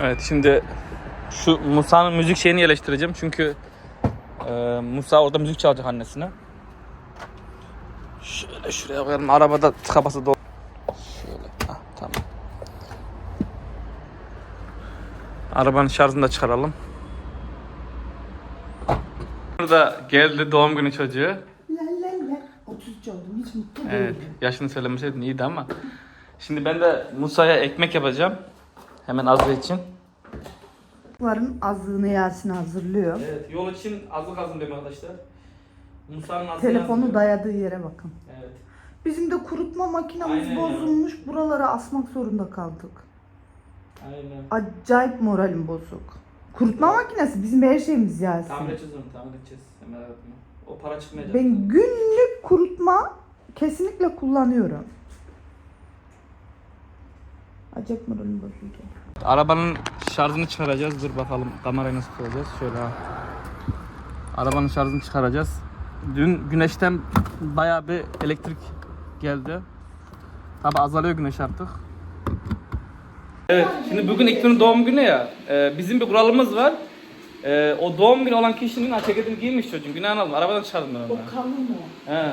Evet şimdi şu Musa'nın müzik şeyini yerleştireceğim çünkü e, Musa orada müzik çalacak annesine. Şöyle şuraya koyalım arabada tıkabası dolu. Şöyle ah, tamam. Arabanın şarjını da çıkaralım. Burada geldi doğum günü çocuğu. La la la. 33 oldum hiç mutlu Evet, değilim. yaşını söylemeseydin iyiydi ama. Şimdi ben de Musa'ya ekmek yapacağım. Hemen Azra için. Bunların azlığını Yasin hazırlıyor. Evet, yol için azlık hazırlıyorum arkadaşlar. Musa'nın azlığını Telefonu hazırlıyorum. dayadığı yere bakın. Evet. Bizim de kurutma makinamız Aynen ya. bozulmuş. Buralara asmak zorunda kaldık. Aynen. Acayip moralim bozuk. Kurutma makinesi bizim her şeyimiz Yasin. Tamir edeceğiz onu, tamir edeceğiz. Hemen etme. O para çıkmayacak. Ben günlük kurutma kesinlikle kullanıyorum. Moralim bozuldu. Arabanın şarjını çıkaracağız. Dur bakalım kamerayı nasıl koyacağız. Şöyle ha. Arabanın şarjını çıkaracağız. Dün güneşten bayağı bir elektrik geldi. Tabi azalıyor güneş artık. Evet, şimdi bugün İlknur'un doğum günü ya. Ee, bizim bir kuralımız var. Ee, o doğum günü olan kişinin ceketini giymiş çocuğun. Günahını alma. Arabadan çıkardım ben onu. kalın o. He.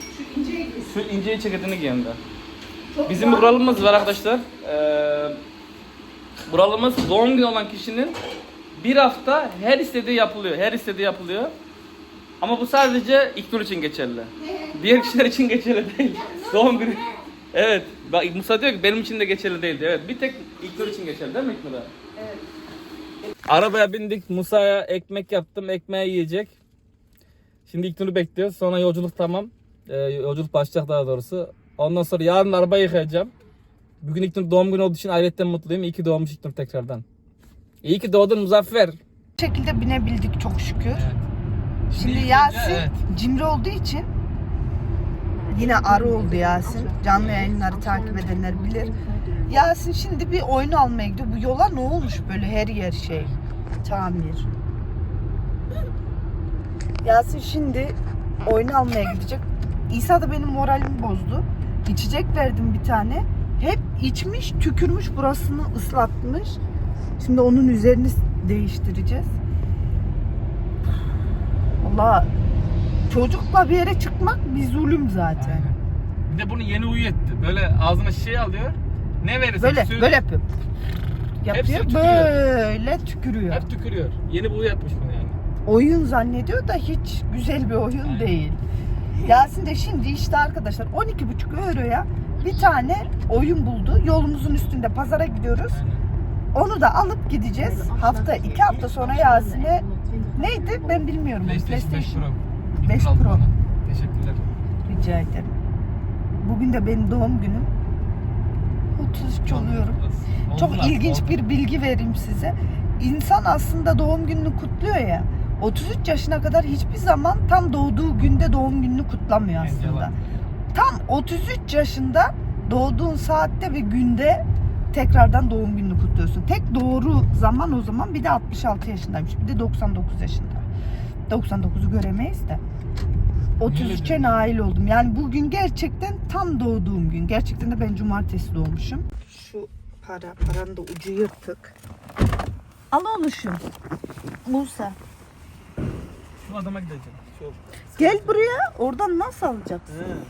Şu ince Şu ince ceketini giyen de. Bizim bir kuralımız var arkadaşlar. Ee, kuralımız doğum günü olan kişinin bir hafta her istediği yapılıyor. Her istediği yapılıyor. Ama bu sadece İlknur için geçerli. Diğer kişiler için geçerli değil. doğum günü. Evet. Bak Musa diyor ki benim için de geçerli değildi. Evet. Bir tek İlknur için geçerli değil mi İlknur'a? Evet. Arabaya bindik. Musa'ya ekmek yaptım. Ekmeği yiyecek. Şimdi İlknur'u bekliyoruz. Sonra yolculuk tamam. Ee, yolculuk başlayacak daha doğrusu. Ondan sonra yarın araba yıkayacağım. Bugün İlknur doğum günü olduğu için ayrıca mutluyum. İyi ki doğmuş İlknur tekrardan. İyi ki doğdun Muzaffer. Bu şekilde binebildik çok şükür. Şimdi İlk Yasin evet. cimri olduğu için yine arı oldu Yasin. Canlı yayınları takip edenler bilir. Yasin şimdi bir oyun almaya gidiyor. Bu yola ne olmuş böyle her yer şey. Tamir. Yasin şimdi oyun almaya gidecek. İsa da benim moralimi bozdu. İçecek verdim bir tane. Hep içmiş, tükürmüş, burasını ıslatmış. Şimdi onun üzerini değiştireceğiz. Valla çocukla bir yere çıkmak bir zulüm zaten. Bir de bunu yeni uyu etti. Böyle ağzına şişeyi alıyor. Ne verirse Böyle suyu- böyle yapıyor. Yapıyor tükürüyor. böyle tükürüyor. hep tükürüyor. Yeni uyu yapmış bunu yani. Oyun zannediyor da hiç güzel bir oyun Aynen. değil. Yasin de şimdi işte arkadaşlar 12,5 euroya bir tane oyun buldu. Yolumuzun üstünde pazara gidiyoruz. Onu da alıp gideceğiz. Hafta iki hafta sonra Yasin'e neydi ben bilmiyorum. PlayStation 5 Pro. 5 İlknur aldı Pro. Teşekkürler. Rica ederim. Bugün de benim doğum günüm. 33 oluyorum. Çok ilginç bir bilgi vereyim size. İnsan aslında doğum gününü kutluyor ya. 33 yaşına kadar hiçbir zaman tam doğduğu günde doğum gününü kutlamıyor aslında. Tam 33 yaşında doğduğun saatte ve günde tekrardan doğum gününü kutluyorsun. Tek doğru zaman o zaman bir de 66 yaşındaymış. Bir de 99 yaşında. 99'u göremeyiz de. 33'e nail oldum. Yani bugün gerçekten tam doğduğum gün. Gerçekten de ben cumartesi doğmuşum. Şu para, paranın da ucu yırtık. Al onu şu. Musa. Şu adama gideceğim. Şu. Gel buraya. Oradan nasıl alacaksın?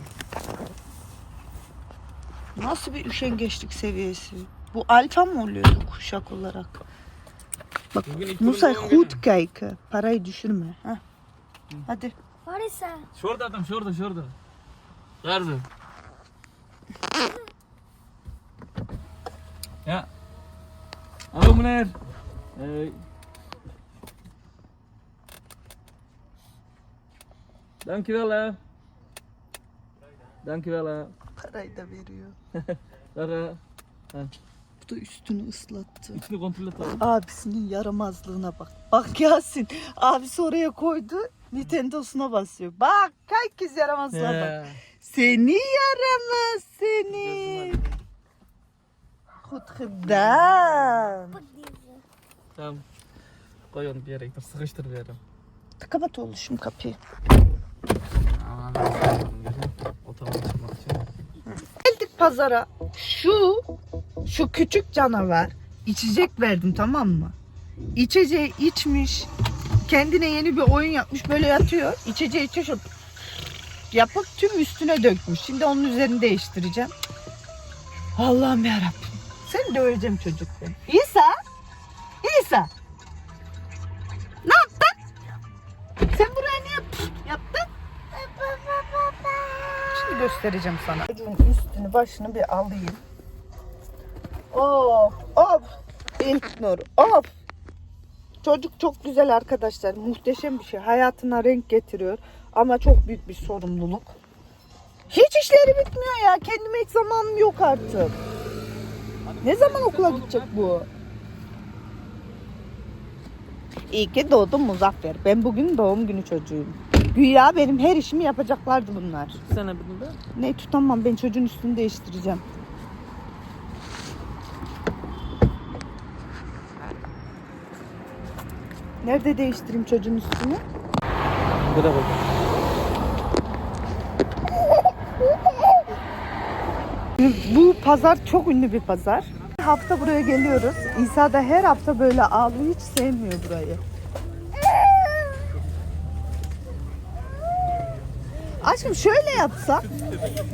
Nasıl bir üşengeçlik seviyesi? Bu alfa mı oluyordu kuşak olarak? Bak Musa hut kayka. Parayı düşürme. Heh. Hadi. That? Şurada adam şurada şurada. Nerede? Ja. Hallo meneer. Dankjewel hè. Dankjewel hè. Parayı da veriyor. Hè. Bu da üstünü ıslattı. Kontrol et abi. Abisinin yaramazlığına bak. Bak Yasin. Abisi oraya koydu. Nintendo'suna basıyor. Bak herkes yaramazlığa bak. Seni yaramaz seni. These. Tamam. Koy onu bir yere. Sıkıştır bir yere. Kapat oğlum kapıyı. Aman için. Geldik pazara. Şu Şu küçük canavar içecek verdim tamam mı? İçeceği içmiş. Kendine yeni bir oyun yapmış böyle yatıyor. İçeceği içiyor yapıp tüm üstüne dökmüş. Şimdi onun üzerini değiştireceğim. Allah'ım yarabbim. Seni döveceğim çocuk ben. İsa. İsa. Göstereceğim sana. Çocuğun üstünü başını bir alayım. Of of. İlknur of. Çocuk çok güzel arkadaşlar. Muhteşem bir şey. Hayatına renk getiriyor. Ama çok büyük bir sorumluluk. Hiç işleri bitmiyor ya. Kendime hiç zamanım yok artık. Ne zaman okula gidecek bu? İyi ki doğdun Muzaffer. Ben bugün doğum günü çocuğuyum. Güya benim her işimi yapacaklardı bunlar. Sana bunu da. Ne tutamam ben çocuğun üstünü değiştireceğim. Nerede değiştireyim çocuğun üstünü? Bura bak. Bu pazar çok ünlü bir pazar. Her hafta buraya geliyoruz. İsa da her hafta böyle ağlıyor. Hiç sevmiyor burayı. Aşkım şöyle yapsak.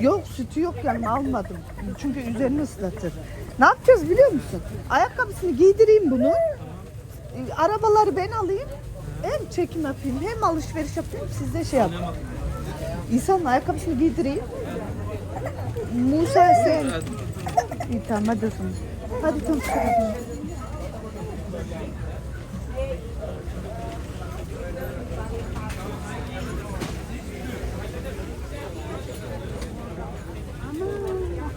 Yok sütü yok yani almadım. Çünkü üzerini ıslatır. Ne yapacağız biliyor musun? Ayakkabısını giydireyim bunu. E, Arabaları ben alayım. Hem çekim yapayım hem alışveriş yapayım. Siz de şey yapın. İsa'nın ayakkabısını giydireyim. Musa sen. İyi tamam hadi. Hadi tamam çıkaralım. Sen duruyor mu ya?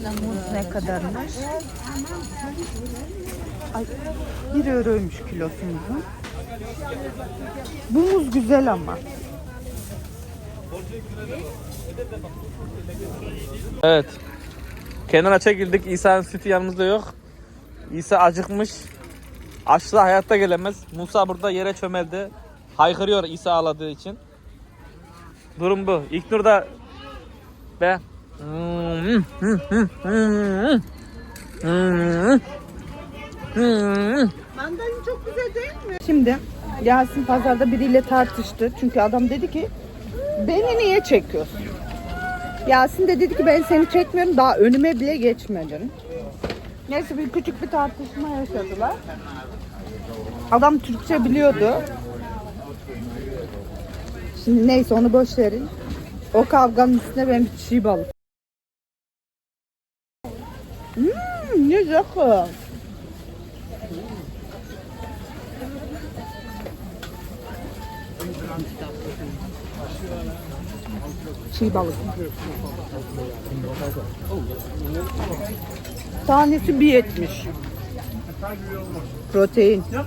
Muz ne kadarmış? Ay, bir euroymuş kilosu muzun. Bu muz güzel ama. Evet. Kenara çekildik. İsa'nın sütü yanımızda yok. İsa acıkmış. Açlığa hayatta gelemez. Musa burada yere çömeldi. Haykırıyor İsa ağladığı için. Durum bu. İlknur da be Mandalina çok güzel değil mi? Şimdi Yasin pazarda biriyle tartıştı. Çünkü adam dedi ki beni niye çekiyorsun? Yasin de dedi ki ben seni çekmiyorum daha önüme bile geçmedin. Neyse bir küçük bir tartışma yaşadılar. Adam Türkçe biliyordu. Şimdi neyse onu boş verin. O kavganın üstüne ben bir çiğ balık. Hmm, ne güzel. Çiğ balık. Tanesi 1.70. Protein. Ja,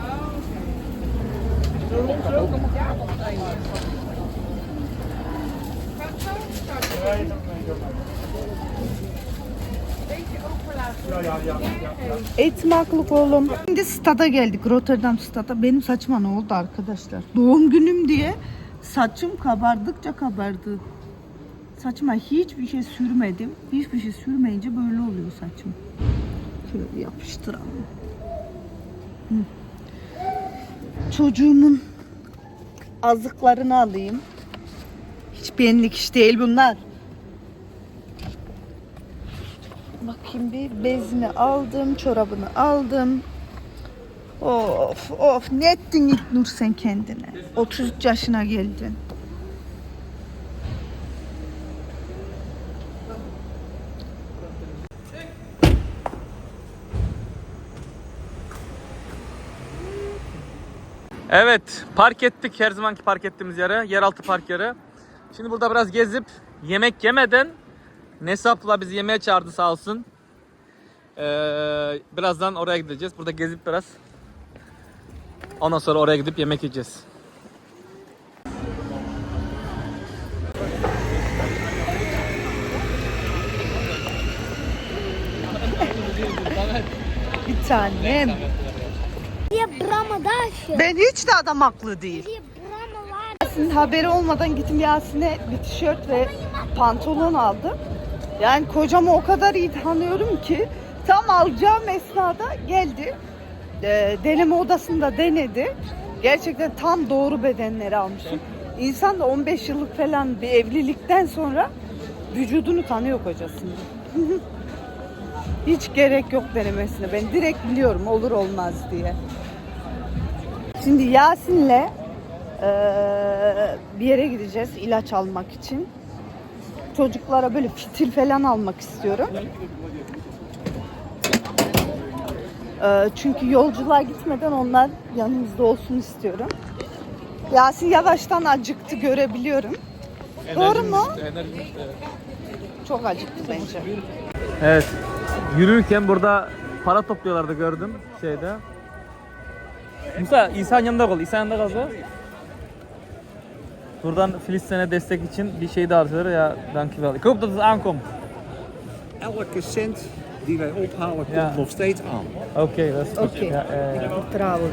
Etmaklık oğlum. Şimdi stada geldik. Rotterdam stada. Benim saçıma ne oldu arkadaşlar? Doğum günüm diye saçım kabardıkça kabardı. Saçıma hiçbir şey sürmedim. Hiçbir şey sürmeyince böyle oluyor saçım. Şöyle yapıştıralım. Hı. Çocuğumun azıklarını alayım. Hiç benlik iş değil bunlar. Bakayım bir bezini aldım, çorabını aldım. Of of ne ettin İlknur sen kendine? 33 yaşına geldin. Evet, park ettik her zamanki park ettiğimiz yere, yeraltı park yeri. Şimdi burada biraz gezip yemek yemeden Nesap'la bizi yemeğe çağırdı sağ olsun. Ee, birazdan oraya gideceğiz. Burada gezip biraz. Ondan sonra oraya gidip yemek yiyeceğiz. Bir tanem ama. Ben hiç de adam haklı değil. Yasin haberi olmadan gittim Yasin'e bir tişört ve pantolon aldım. Yani kocamı o kadar iyi tanıyorum ki tam alacağım esnada geldi. Ee, deneme odasında denedi. Gerçekten tam doğru bedenleri almışım. İnsan da 15 yıllık falan bir evlilikten sonra vücudunu tanıyor kocasını. Hiç gerek yok denemesine. Ben direkt biliyorum olur olmaz diye. Şimdi Yasin'le eee, bir yere gideceğiz ilaç almak için. Çocuklara böyle fitil falan almak istiyorum. Eee, çünkü yolculuğa gitmeden onlar yanımızda olsun istiyorum. Yasin yavaştan acıktı görebiliyorum. Doğru mu? Çok acıktı bence. Evet. Yürürken burada para topluyorlardı gördüm şeyde. Musa İsa'nın yanında kal. İsa'nın yanında kal. be. Buradan Filistin'e destek için bir şey dağıtıyor ya. Dankjewel. Ik hoop dat het aankomt. Elke cent die wij ophalen komt Ja. nog steeds aan. Oké, dat is goed. Ja, ja. Bravo.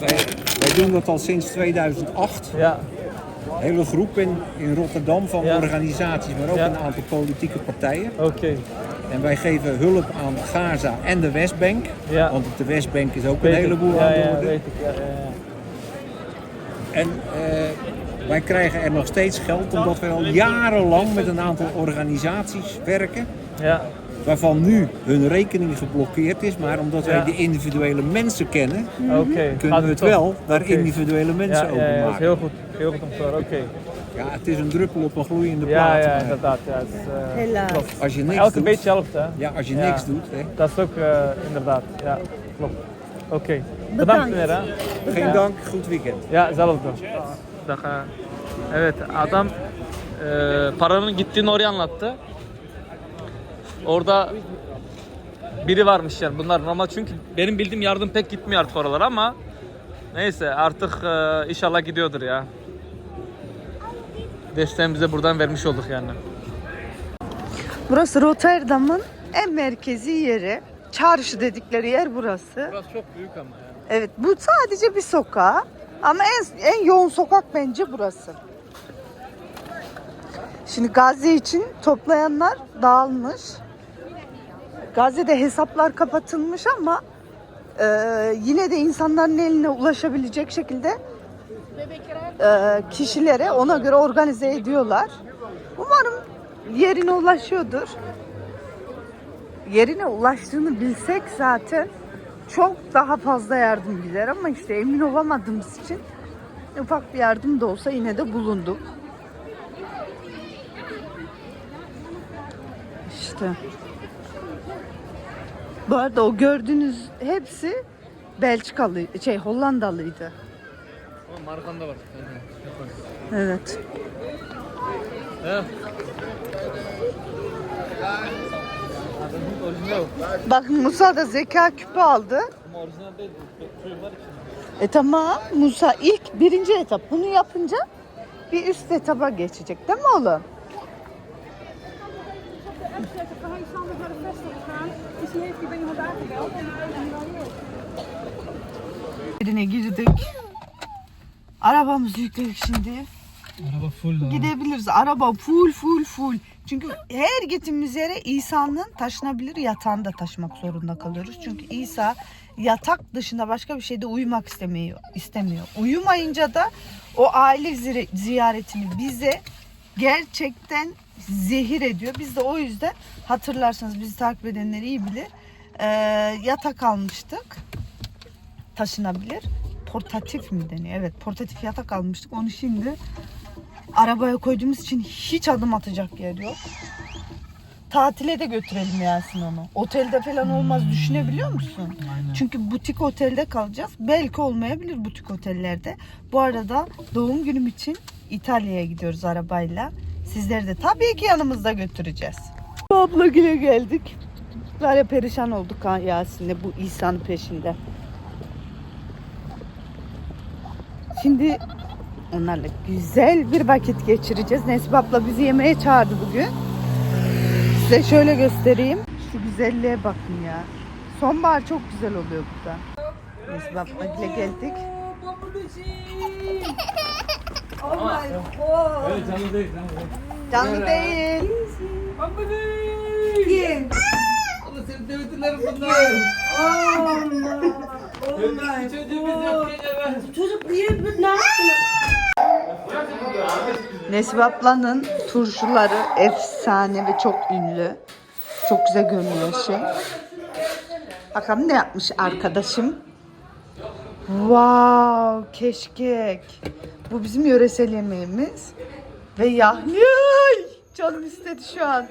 Wij, wij doen dat al sinds 2008. ja. Een hele groep in, in Rotterdam van Ja. organisaties, maar ook Ja. een aantal politieke partijen. oké. En wij geven hulp aan Gaza en de Westbank. Ja. Want op de Westbank is ook Weet een ik. heleboel ja, aan ja, weet ik. Ja. En eh, wij krijgen er nog steeds geld omdat wij al jarenlang met een aantal organisaties werken. Ja, Waarvan nu hun rekening geblokkeerd is. Maar omdat wij Ja. de individuele mensen kennen, oké. kunnen we het wel naar individuele mensen Ja, ja, ja, dat is openmaken. heel goed. Heel goed om te horen. Oké. Ja, het is een druppel op een gloeiende Ja, plaat. ja, inderdaad. Ja, het is, eh, Helaas. klopt. Als je niks elke doet, beetje helpt, hè? ja, als je Ja. niks doet, hè. Dat is ook eh, inderdaad. Ja, klopt. Oké. Bedankt meneer. Hè. geen dank, goed weekend. Ya zelfde. Daha. Evet adam e, paranın gittiğini oraya anlattı. Orada biri varmış yani bunlar normal çünkü benim bildiğim yardım pek gitmiyor artık oralara ama neyse artık e, inşallah gidiyordur ya. Desteğimizi buradan vermiş olduk yani. Burası Rotterdam'ın en merkezi yeri. Çarşı dedikleri yer burası. Burası çok büyük ama ya. Evet bu sadece bir sokağı. Ama en, en yoğun sokak bence burası. Şimdi Gazze için toplayanlar dağılmış. Gazze'de hesaplar kapatılmış ama e, yine de insanların eline ulaşabilecek şekilde e, kişilere ona göre organize ediyorlar. Umarım yerine ulaşıyordur. Yerine ulaştığını bilsek zaten çok daha fazla yardım gider ama işte emin olamadığımız için ufak bir yardım da olsa yine de bulunduk. İşte. Bu arada o gördüğünüz hepsi Belçikalı, şey Hollandalıydı. Oğlum arkanda var. Evet. Evet. Bak Musa da zeka küpü aldı. Ama orijinal değil. Çocuklar için. E tamam Musa ilk birinci etap bunu yapınca bir üst etaba geçecek değil mi oğlum? Birine girdik. Arabamızı yükledik şimdi. Araba full da. Gidebiliriz. Araba full full full. Çünkü her gittiğimiz yere İsa'nın taşınabilir yatağını da taşımak zorunda kalıyoruz. Çünkü İsa yatak dışında başka bir şeyde uyumak istemiyor. istemiyor. Uyumayınca da o aile ziyaretini bize gerçekten zehir ediyor. Biz de o yüzden hatırlarsanız bizi takip edenler iyi bilir. Ee, yatak almıştık. Taşınabilir. Portatif mi deniyor? Evet portatif yatak almıştık. Onu şimdi arabaya koyduğumuz için hiç adım atacak yer yok. tatile de götürelim Yasin onu. Otelde falan olmaz düşünebiliyor musun? Çünkü butik otelde kalacağız. Belki olmayabilir butik otellerde. Bu arada doğum günüm için İtalya'ya gidiyoruz arabayla. Sizleri de tabii ki yanımızda götüreceğiz. Abla güle geldik. Var ya perişan olduk ha Yasin'le bu İsa'nın peşinde. Şimdi onlarla güzel bir vakit geçireceğiz. Nesip abla bizi yemeğe çağırdı bugün. Size şöyle göstereyim. Şu güzelliğe bakın ya. Sonbahar çok güzel oluyor burada. Nesip abla ile geldik. Evet canlı değil. Canlı değil. Canlı değil. Kim? Oğlum senin devirdiler bunlar. Çocuğumuz yok gece Nesip ablanın turşuları efsane ve çok ünlü. Çok güzel görünüyor şey. Bakalım ne yapmış arkadaşım. Wow, keşkek. Bu bizim yöresel yemeğimiz. Ve yahni. Canım istedi şu an.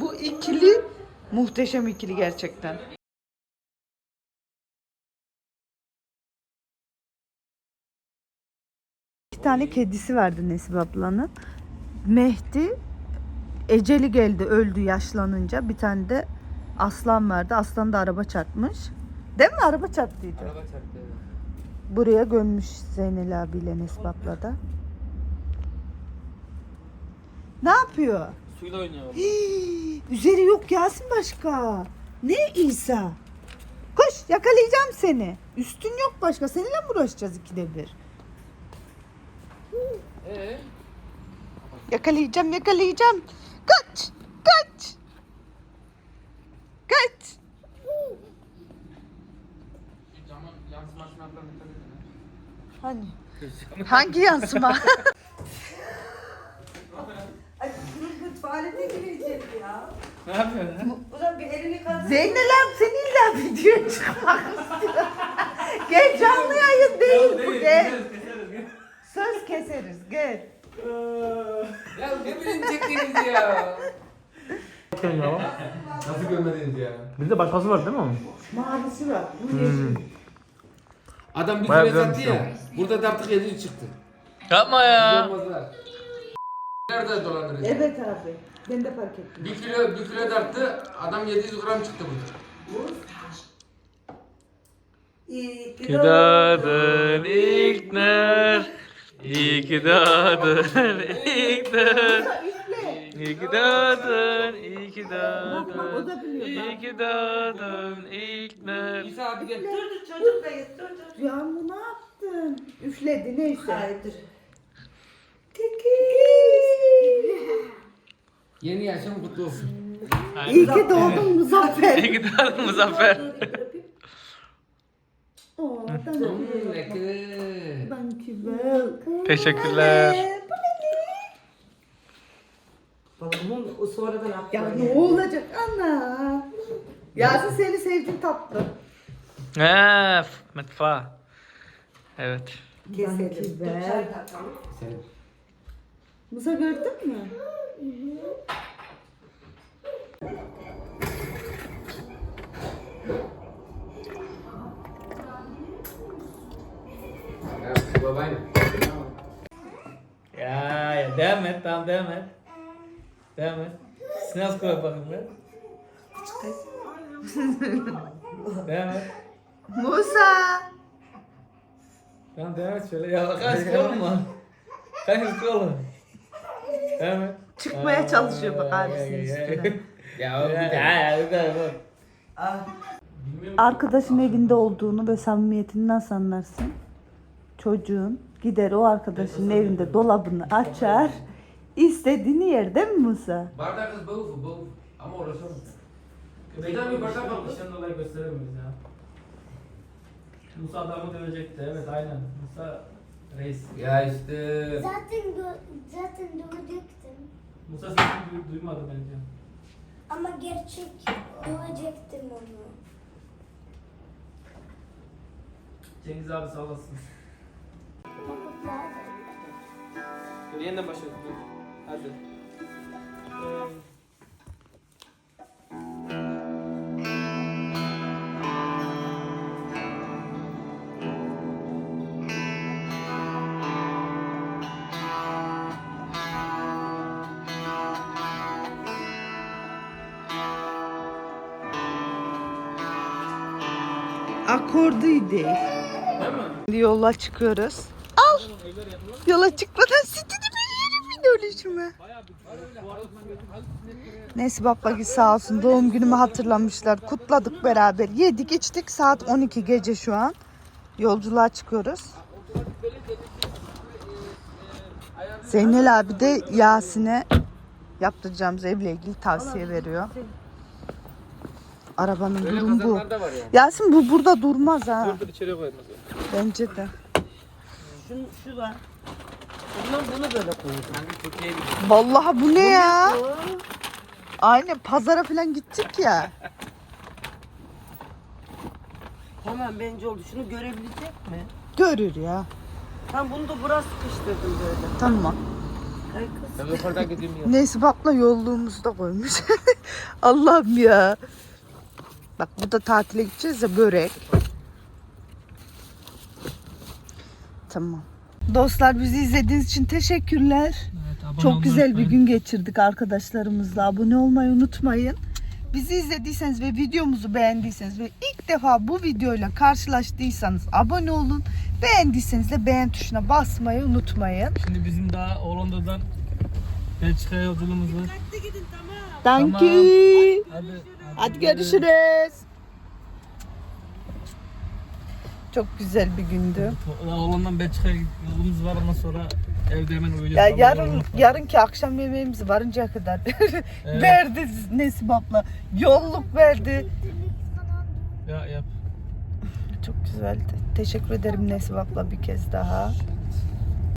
Bu ikili muhteşem ikili gerçekten. İki tane kedisi vardı Nesip ablanın. Mehdi eceli geldi öldü yaşlanınca. Bir tane de aslan vardı. Aslan da araba çarpmış. Değil mi? Araba çarptıydı. Araba çarptı. Buraya gömmüş Zeynel abiyle Nesip abla da. Ne yapıyor? Suyla oynuyor. Hii, üzeri yok Yasin başka. Ne İsa? Koş yakalayacağım seni. Üstün yok başka. Seninle mi uğraşacağız ikide bir? Ee? Yakalayacağım yakalayacağım. Kaç. Kaç. Hani? Hangi yansıma? Tuvalete gireceğim ya. Ne yapıyorsun? Zeynel abi sen illa videoya çıkmak istiyor. gel canlı yayın değil bu gel. Söz keseriz gel. Ya ne bileyim çektiniz ya. Nasıl görmediniz ya? Bizde başkası var değil mi onun? Mavisi var. Adam bir Bayağı güzelmiş ya. Burada da artık 700 çıktı. Yapma ya. Nerede dolandırıcı? Evet abi. Ben de fark ettim. Bir kilo, bir kilo tarttı, adam 700 gram çıktı burada. İyi ki doğdun ilk ner. İyi ki doğdun, iyi ki Bak, bak, o doğdun. da biliyor, İyi ki doğdun ilk ner. İsa abi gel. Yağmur ne yaptın? Üfledi neyse. Hayır. Yeni yaşam kutlu olsun. İyi ki doğdun Muzaffer. İyi ki doğdun Muzaffer. Oo? Thank you. Teşekkürler. Babamın o sonradan attı. Ya ne olacak ana? Yasin seni sevdim tatlı. Ha, metfa. Evet. Keselim. Sen Musa gördün mü? ya, babayla. Ya ya devam et tamam devam et. Devam et. Sınav koy bakayım ben. devam et. Musa. Tamam devam et şöyle. Ya kaç olma. Kaç olma. Devam et. Çıkmaya çalışıyor bak Aa, abisinin ya, ya, ya. üstüne. Ya o bir ya bir daha bak. Arkadaşın evinde olduğunu ve samimiyetini nasıl Çocuğun gider o arkadaşın evinde dolabını açar. istediğini yer değil mi Musa? Bardak kız boğuf, boğuf. Ama uğraşamam. Köpek Bir bardak işten- almış. işten dolayı gösteremeyiz ya. Musa adamı dövecekti evet aynen. Musa reis. Ya işte. Zaten zaten dövecektim. Musa sesini duy- duymadı bence. Ama gerçek dövecektim onu. Cengiz abi sağ olasın. Pamuklar. Dur yeniden başlayalım. Dur. Hadi. Akorduydu. Değil mi? Yola çıkıyoruz. Yola çıkmadan sütünü veriyorum minnoşuma. Neyse baba sağ olsun doğum günümü hatırlamışlar. Kutladık beraber. Yedik içtik saat 12 gece şu an. Yolculuğa çıkıyoruz. Zeynel abi de Yasin'e yaptıracağımız evle ilgili tavsiye veriyor. Arabanın durumu bu. Yasin bu burada durmaz ha. Dur içeriye koyalım. Bence de. Şunu şura. Bundan bunu böyle Türkiye'ye gidiyor? Vallahi bu ne ya? Aynen pazara falan gittik ya. Tamam bence oldu. Şunu görebilecek mi? Görür ya. Tam bunu da burası sıkıştırdım böyle. Tamam. Ay kız. Ben yukarıdan gideyim ya. Neyse bakla yolluğumuzda koymuş. Allah'ım ya. Bak burada tatile gideceğiz ya börek. Tamam. Dostlar bizi izlediğiniz için teşekkürler. Çok güzel bir gün geçirdik arkadaşlarımızla. Abone olmayı unutmayın. Bizi izlediyseniz ve videomuzu beğendiyseniz ve ilk defa bu videoyla karşılaştıysanız abone olun. Beğendiyseniz de beğen tuşuna basmayı unutmayın. Şimdi bizim daha Hollanda'dan Belçika'ya yolculuğumuz var. Thank Tamam. you. Hadi. Hadi görüşürüz. Çok güzel bir gündü. Hollanda'dan Belçika'ya yolumuz var ondan sonra evde hemen uyuyacağız. Ya yarın yarınki akşam yemeğimizi varıncaya kadar Evet. verdi Nesip abla. Yolluk verdi. Ya yap. Çok güzeldi. Teşekkür ederim Nesip abla bir kez daha.